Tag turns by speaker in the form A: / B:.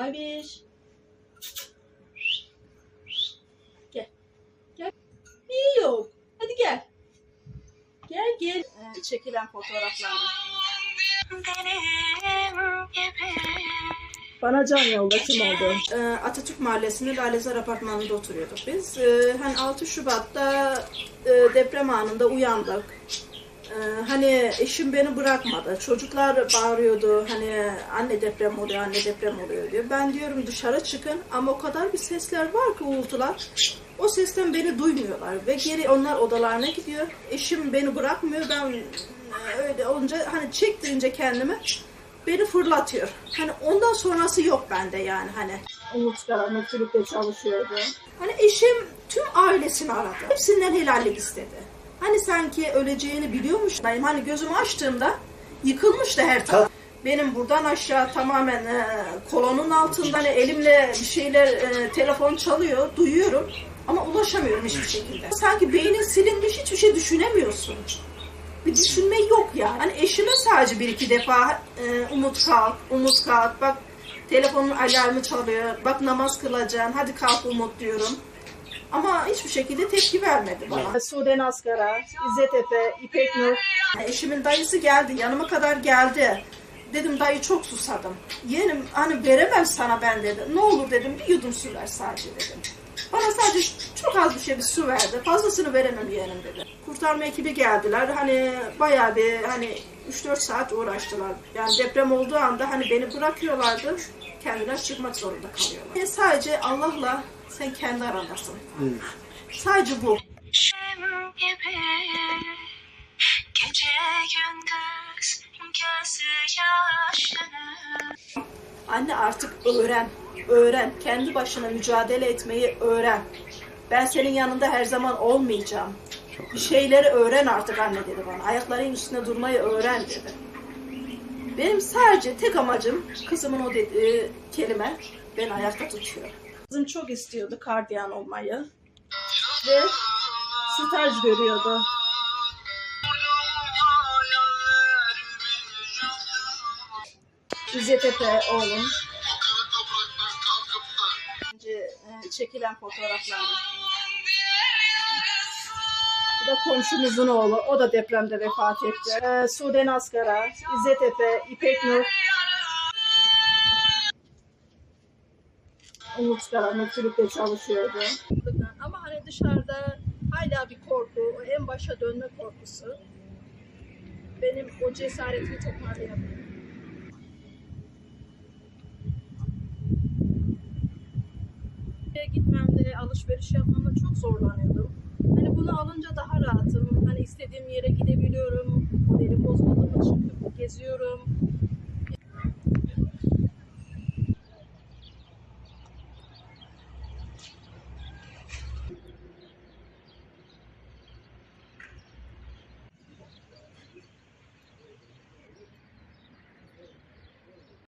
A: Maviş. Gel. Gel. İyi yok. Hadi gel. Gel gel. Ee, çekilen fotoğraflarını. Bana can yolda kim oldu? Ee, Atatürk Mahallesi'nde Lalezar Apartmanı'nda oturuyorduk biz. Ee, hani 6 Şubat'ta e, deprem anında uyandık. Ee, hani eşim beni bırakmadı. Çocuklar bağırıyordu hani anne deprem oluyor, anne deprem oluyor diyor. Ben diyorum dışarı çıkın ama o kadar bir sesler var ki uğultular. O sesten beni duymuyorlar ve geri onlar odalarına gidiyor. Eşim beni bırakmıyor. Ben e, öyle olunca hani çektirince kendimi beni fırlatıyor. Hani ondan sonrası yok bende yani hani. Umut Karanlık kulüpte çalışıyordu. Hani eşim tüm ailesini aradı. Hepsinden helallik istedi. Hani sanki öleceğini biliyormuş. Benim hani gözümü açtığımda yıkılmıştı her taraf. Benim buradan aşağı tamamen e, kolonun altında hani elimle bir şeyler e, telefon çalıyor, duyuyorum ama ulaşamıyorum hiçbir şekilde. Sanki beynin silinmiş, hiçbir şey düşünemiyorsun bir düşünme yok yani. Hani eşime sadece bir iki defa e, umut kalk, umut kalk, bak telefonun alarmı çalıyor, bak namaz kılacaksın, hadi kalk umut diyorum. Ama hiçbir şekilde tepki vermedi bana. Sude Askara, İzzet Efe, İpek Nur. Eşimin dayısı geldi, yanıma kadar geldi. Dedim dayı çok susadım. Yeğenim hani veremem sana ben dedi. Ne olur dedim bir yudum su ver sadece dedim. Bana sadece çok az bir şey bir su verdi. Fazlasını veremem yeğenim dedi. Kurtarma ekibi geldiler. Hani bayağı bir hani 3-4 saat uğraştılar. Yani deprem olduğu anda hani beni bırakıyorlardı. Kendiler çıkmak zorunda kalıyorlar. Yani sadece Allah'la sen kendi arandasın. Sadece bu.
B: gibi Gece gündüz gözü yaşını
A: Anne artık öğren. Öğren. Kendi başına mücadele etmeyi öğren. Ben senin yanında her zaman olmayacağım. Bir şeyleri öğren artık anne dedi bana. Ayakların üstünde durmayı öğren dedi. Benim sadece tek amacım kızımın o dediği kelime beni ayakta tutuyor. Kızım çok istiyordu kardiyan olmayı. Ve staj görüyordu. İzzet Efe oğlum. Önce e, çekilen fotoğraflarını. Da komşumuzun oğlu. O da depremde vefat etti. E, Sude Askara, İzzet Efe, İpek Nur. Umut Karanlık kulüpte çalışıyordu. Ama hani dışarıda hala bir korku, en başa dönme korkusu. Benim o cesaretimi toparlayamıyorum. Gitmemde, alışveriş yapmamda çok zorlanıyordum. Hani bunu alınca daha rahatım. Hani istediğim yere gidebiliyorum.